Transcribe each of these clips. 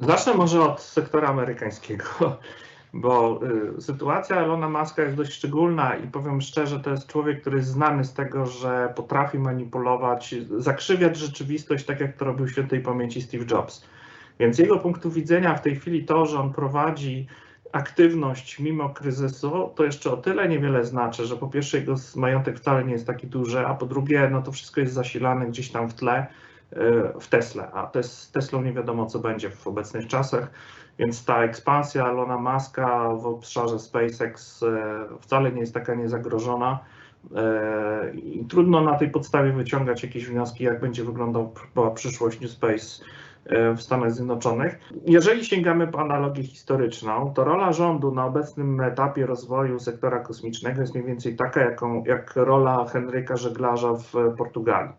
Zacznę może od sektora amerykańskiego, bo y, sytuacja Elona Muska jest dość szczególna i powiem szczerze, to jest człowiek, który jest znany z tego, że potrafi manipulować, zakrzywiać rzeczywistość, tak jak to robił świętej pamięci Steve Jobs. Więc jego punktu widzenia w tej chwili to, że on prowadzi aktywność mimo kryzysu, to jeszcze o tyle niewiele znaczy, że po pierwsze jego majątek wcale nie jest taki duży, a po drugie, no to wszystko jest zasilane gdzieś tam w tle w Tesla, a te- z Teslą nie wiadomo co będzie w obecnych czasach, więc ta ekspansja Elona Muska w obszarze SpaceX y, wcale nie jest taka niezagrożona. y, I trudno na tej podstawie wyciągać jakieś wnioski, jak będzie wyglądała przyszłość New Space w Stanach Zjednoczonych. Jeżeli sięgamy po analogię historyczną, to rola rządu na obecnym etapie rozwoju sektora kosmicznego jest mniej więcej taka, jaką, jak rola Henryka Żeglarza w Portugalii.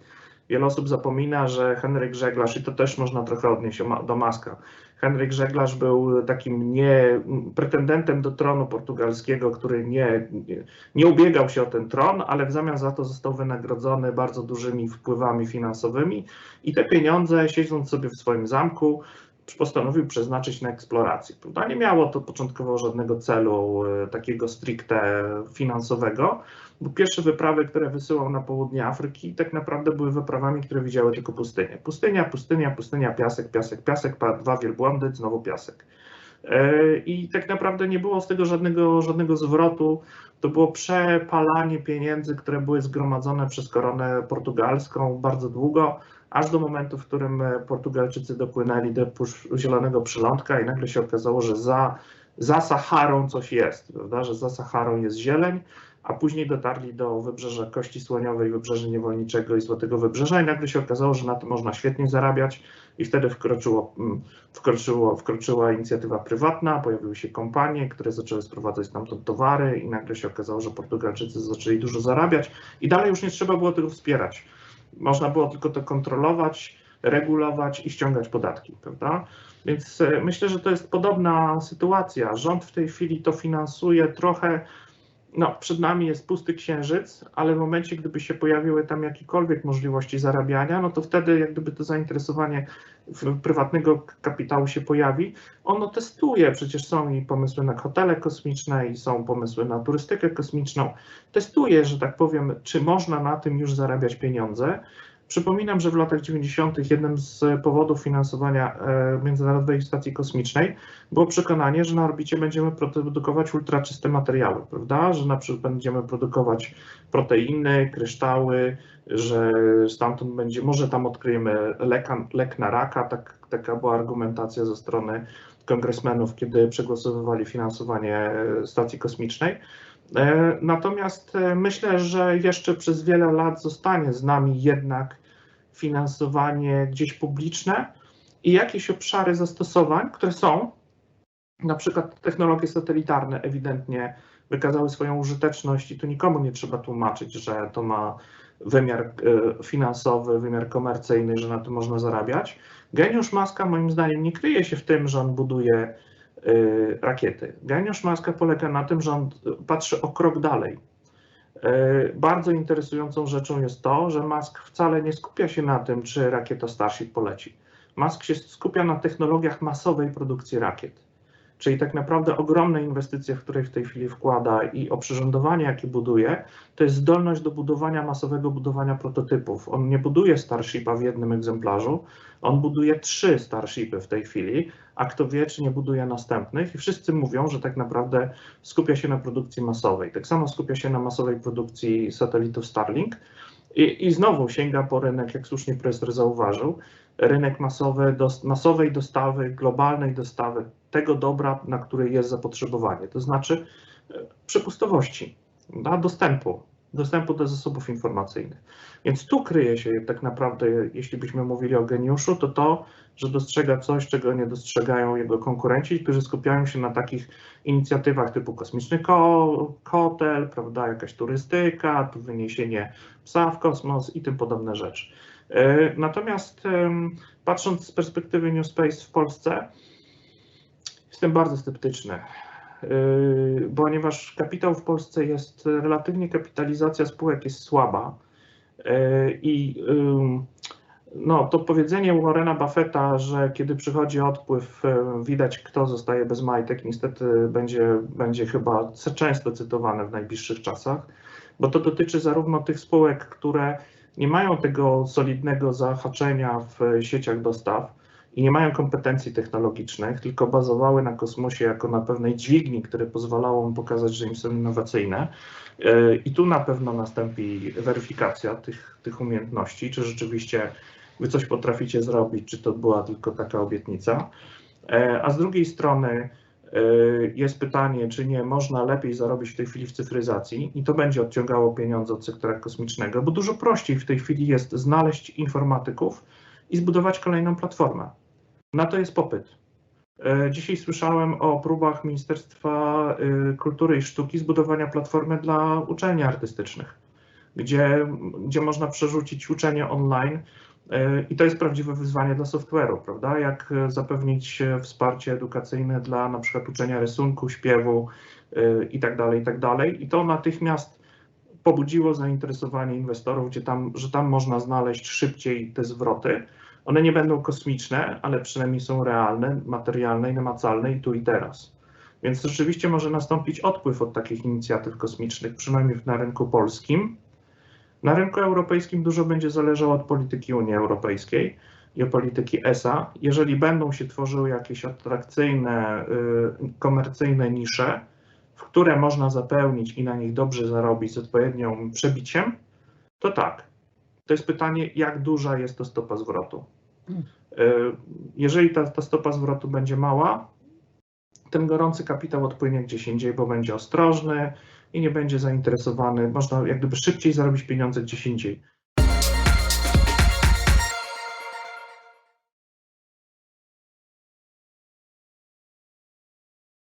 Wiele osób zapomina, że Henryk Żeglarz, i to też można trochę odnieść do Maska, Henryk Żeglarz był takim nie, pretendentem do tronu portugalskiego, który nie, nie, nie ubiegał się o ten tron, ale w zamian za to został wynagrodzony bardzo dużymi wpływami finansowymi i te pieniądze, siedząc sobie w swoim zamku, postanowił przeznaczyć na eksplorację. Nie miało to początkowo żadnego celu e, takiego stricte finansowego, bo pierwsze wyprawy, które wysyłał na południe Afryki, tak naprawdę były wyprawami, które widziały tylko pustynię. Pustynia, pustynia, pustynia, piasek, piasek, piasek, dwa wielbłądy, znowu piasek. E, I tak naprawdę nie było z tego żadnego, żadnego zwrotu. To było przepalanie pieniędzy, które były zgromadzone przez koronę portugalską bardzo długo, aż do momentu, w którym e, Portugalczycy dopłynęli do zielonego przylądka i nagle się okazało, że za, za Saharą coś jest, prawda? że za Saharą jest zieleń, a później dotarli do wybrzeża Kości Słoniowej, Wybrzeża Niewolniczego i Złotego Wybrzeża i nagle się okazało, że na tym można świetnie zarabiać i wtedy wkroczyło, mm, wkroczyło, wkroczyła inicjatywa prywatna, pojawiły się kompanie, które zaczęły sprowadzać stamtąd towary i nagle się okazało, że Portugalczycy zaczęli dużo zarabiać i dalej już nie trzeba było tego wspierać. Można było tylko to kontrolować, regulować i ściągać podatki, prawda? Więc e, myślę, że to jest podobna sytuacja. Rząd w tej chwili to finansuje trochę no, przed nami jest pusty księżyc, ale w momencie, gdyby się pojawiły tam jakiekolwiek możliwości zarabiania, no to wtedy jak gdyby to zainteresowanie prywatnego kapitału się pojawi, ono testuje, przecież są i pomysły na hotele kosmiczne i są pomysły na turystykę kosmiczną, testuje, że tak powiem, czy można na tym już zarabiać pieniądze. Przypominam, że w latach 90. jednym z powodów finansowania e, Międzynarodowej Stacji Kosmicznej było przekonanie, że na orbicie będziemy produkować ultraczyste materiały, prawda? Że na przykład będziemy produkować proteiny, kryształy, że stamtąd będzie, może tam odkryjemy leka, lek na raka, tak, taka była argumentacja ze strony kongresmenów, kiedy przegłosowywali finansowanie e, stacji kosmicznej. E, Natomiast e, myślę, że jeszcze przez wiele lat zostanie z nami jednak finansowanie gdzieś publiczne i jakieś obszary zastosowań, które są, na przykład technologie satelitarne ewidentnie wykazały swoją użyteczność i tu nikomu nie trzeba tłumaczyć, że to ma wymiar e, finansowy, wymiar komercyjny, że na tym można zarabiać. Geniusz Maska moim zdaniem nie kryje się w tym, że on buduje rakiety. Geniusz Maska polega na tym, że on patrzy o krok dalej. E, Bardzo interesującą rzeczą jest to, że Musk wcale nie skupia się na tym, czy rakieta Starship poleci. Musk się skupia na technologiach masowej produkcji rakiet. Czyli tak naprawdę ogromne inwestycje, w które w tej chwili wkłada i oprzyrządowanie, jakie buduje, to jest zdolność do budowania masowego budowania prototypów. On nie buduje Starshipa w jednym egzemplarzu, on buduje trzy Starshipy w tej chwili, a kto wie, czy nie buduje następnych. I wszyscy mówią, że tak naprawdę skupia się na produkcji masowej. Tak samo skupia się na masowej produkcji satelitów Starlink. I, I znowu sięga po rynek, jak słusznie profesor zauważył, rynek masowy, dos, masowej dostawy, globalnej dostawy tego dobra, na które jest zapotrzebowanie, to znaczy e, przepustowości, dostępu, dostępu do zasobów informacyjnych. Więc tu kryje się tak naprawdę, jeśli byśmy mówili o geniuszu, to to, że dostrzega coś, czego nie dostrzegają jego konkurenci, którzy skupiają się na takich inicjatywach typu kosmiczny ko kotel, prawda, jakaś turystyka, tu wyniesienie psa w kosmos i tym podobne rzeczy. E, Natomiast patrząc z perspektywy New Space w Polsce, jestem bardzo sceptyczny, ponieważ kapitał w Polsce jest, relatywnie kapitalizacja spółek jest słaba yy, i ym, no, to powiedzenie Warrena Buffetta, że kiedy przychodzi odpływ, widać kto zostaje bez majtek, niestety będzie, będzie chyba często cytowane w najbliższych czasach, bo to dotyczy zarówno tych spółek, które nie mają tego solidnego zahaczenia w sieciach dostaw i nie mają kompetencji technologicznych, tylko bazowały na kosmosie jako na pewnej dźwigni, które pozwalało im pokazać, że im są innowacyjne. E, I tu na pewno nastąpi weryfikacja tych, tych umiejętności, czy rzeczywiście wy coś potraficie zrobić, czy to była tylko taka obietnica. E, a z drugiej strony e, jest pytanie, czy nie można lepiej zarobić w tej chwili w cyfryzacji i to będzie odciągało pieniądze od sektora kosmicznego, bo dużo prościej w tej chwili jest znaleźć informatyków i zbudować kolejną platformę. Na to jest popyt. E, dzisiaj słyszałem o próbach Ministerstwa Kultury i Sztuki zbudowania platformy dla uczelni artystycznych, gdzie, gdzie można przerzucić uczenie online i to jest prawdziwe wyzwanie dla software'u, prawda? Jak zapewnić wsparcie edukacyjne dla na przykład uczenia rysunku, śpiewu i tak dalej, i tak dalej. I to natychmiast pobudziło zainteresowanie inwestorów, gdzie tam, że tam można znaleźć szybciej te zwroty. One nie będą kosmiczne, ale przynajmniej są realne, materialne i namacalne i tu i teraz. Więc rzeczywiście może nastąpić odpływ od takich inicjatyw kosmicznych, przynajmniej na rynku polskim. Na rynku europejskim dużo będzie zależało od polityki Unii Europejskiej i od polityki ESA. Jeżeli będą się tworzyły jakieś atrakcyjne, y, komercyjne nisze, w które można zapełnić i na nich dobrze zarobić z odpowiednią przebiciem, to tak. To jest pytanie, jak duża jest to stopa zwrotu. Y, jeżeli ta, ta stopa zwrotu będzie mała, ten gorący kapitał odpłynie gdzieś indziej, bo będzie ostrożny, i nie będzie zainteresowany, można jak gdyby szybciej zarobić pieniądze gdzieś indziej.